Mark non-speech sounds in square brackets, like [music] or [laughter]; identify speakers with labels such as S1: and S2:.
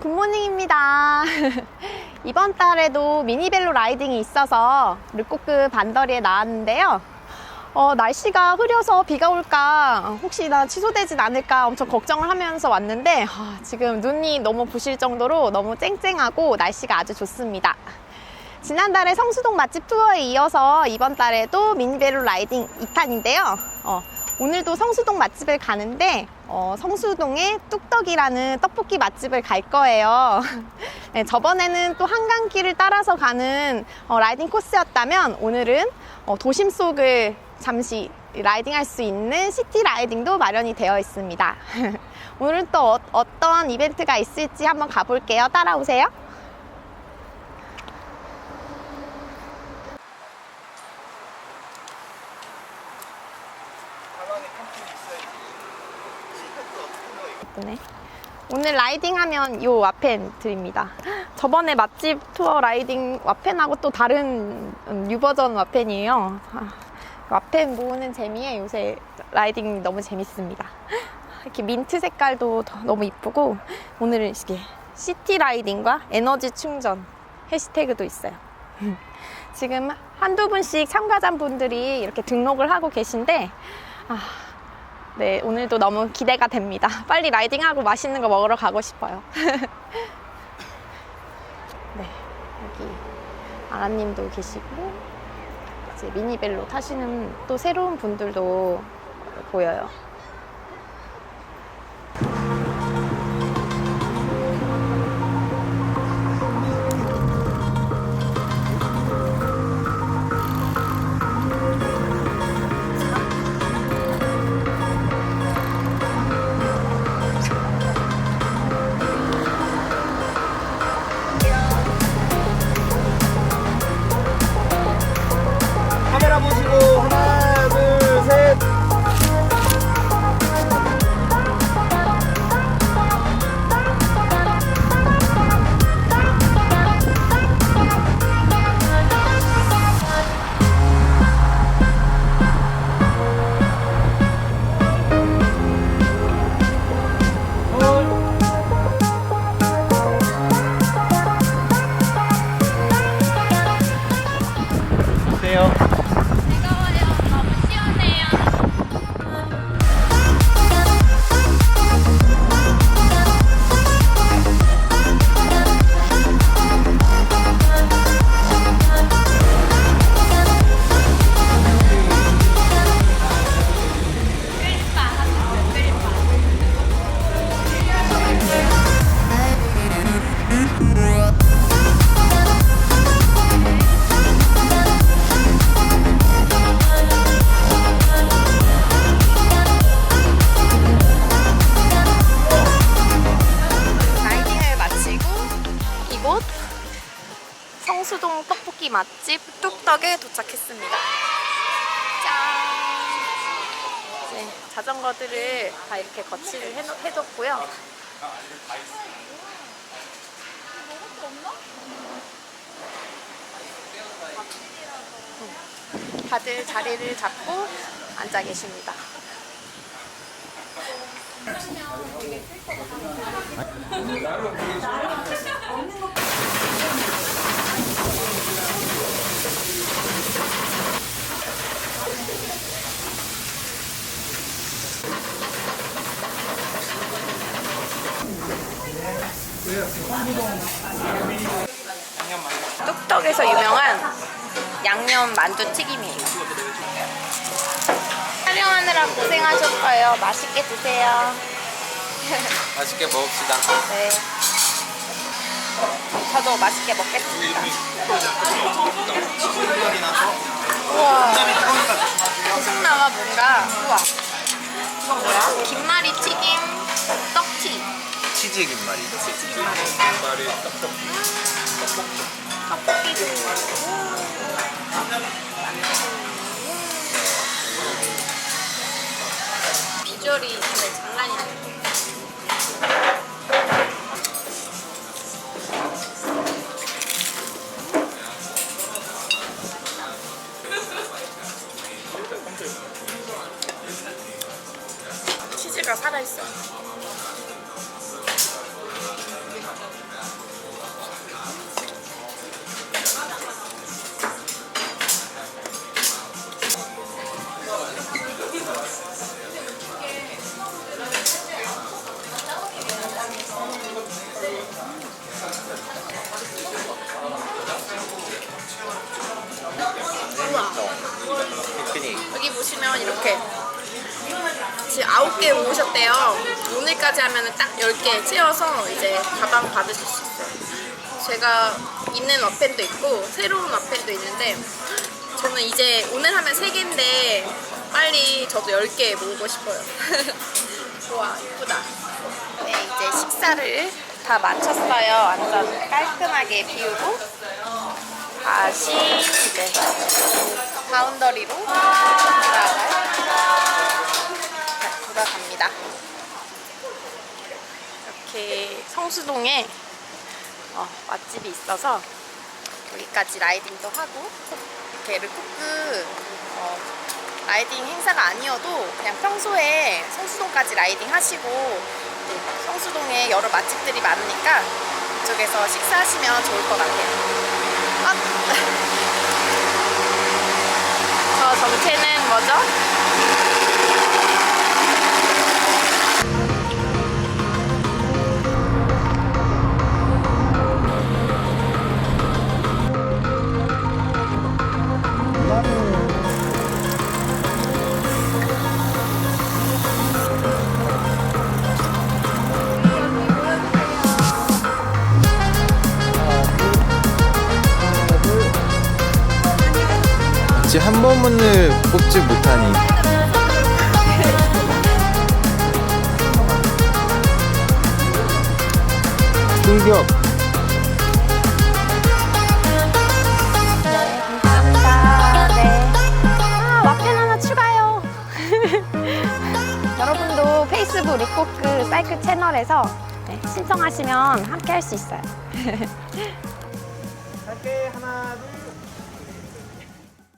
S1: 굿모닝입니다. [laughs] 이번 달에도 미니벨로 라이딩이 있어서 르꼬크 반더리에 나왔는데요. 어, 날씨가 흐려서 비가 올까, 혹시나 취소되진 않을까 엄청 걱정을 하면서 왔는데, 아, 지금 눈이 너무 부실 정도로 너무 쨍쨍하고 날씨가 아주 좋습니다. 지난달에 성수동 맛집 투어에 이어서 이번 달에도 미니벨로 라이딩 2탄인데요. 어, 오늘도 성수동 맛집을 가는데 어, 성수동의 뚝떡이라는 떡볶이 맛집을 갈 거예요. [laughs] 네, 저번에는 또 한강길을 따라서 가는 어, 라이딩 코스였다면 오늘은 어, 도심 속을 잠시 라이딩 할 수 있는 시티 라이딩도 마련이 되어 있습니다. [laughs] 오늘은 또 어, 떤 이벤트가 있을지 한번 가볼게요. 따라오세요. 예쁘 네. 오늘 라이딩 하면 요 와펜 드립니다. 저번에 맛집 투어 라이딩 와펜하고 또 다른 음, 뉴 버전 와펜이에요. 아, 와펜 모으는 재미에 요새 라이딩 너무 재밌습니다. 이렇게 민트 색깔도 더- 너무 이쁘고 오늘은 이렇게 시티 라이딩과 에너지 충전 해시태그도 있어요. 지금 한두 분씩 참가자 분들이 이렇게 등록을 하고 계신데 아, 네, 오늘도 너무 기대가 됩니다. [laughs] 빨리 라이딩하고 맛있는 거 먹으러 가고 싶어요. [laughs] 네, 여기 아라님도 계시고, 이제 미니벨로 타시는 또 새로운 분들도 보여요. 떡볶이 맛집 뚝떡에 도착했습니다. 짠! 이제 자전거들을 다 이렇게 거치를 해, 해뒀고요. 음, 다들 자리를 잡고 앉아 계십니다. 뚝떡에서 유명한 양념 만두 튀김이에요. 촬영하느라 고생하셨어요. 맛있게 드세요.
S2: 맛있게 먹읍시다
S1: 네. 저도 맛있게 먹겠습니다. 우와. 뭔가, 우와. 이건 뭐야? 김말이 튀김 떡튀.
S2: 치즈 김말이
S1: 떡볶이도. 비주얼이 진짜 장난이 아니에요. 고기가 살아있어요. 우와. 여기 보시면 이렇게 지금 9개 모으셨대요. 오늘까지 하면 딱 10개 채워서 이제 가방 받으실 수 있어요. 제가 있는 와펜도 있고 새로운 와펜도 있는데 저는 이제 오늘 하면 3개인데 빨리 저도 10개 모으고 싶어요. [laughs] 좋아, 이쁘다. 네, 이제 식사를 다 마쳤어요. 완전 깔끔하게 비우고 다시 이제 바운더리로 돌아갈 네, 돌아갑니다. 이렇게 성수동에 어, 맛집이 있어서 여기까지 라이딩도 하고 이렇게 르코크 어, 라이딩 행사가 아니어도 그냥 평소에 성수동까지 라이딩 하시고 또 성수동에 여러 맛집들이 많으니까 이쪽에서 식사하시면 좋을 것 같아요. 아! [laughs] 저 정체는 뭐죠?
S2: 혹시 한 번만을 뽑지 못하니 충격
S1: 감사합니다. 네. 아, 와펜 하나 추가요. [laughs] 여러분도 페이스북 리코크 사이클 채널에서 네, 신청하시면 함께 할 수 있어요. [laughs]
S2: 할게 하나 둘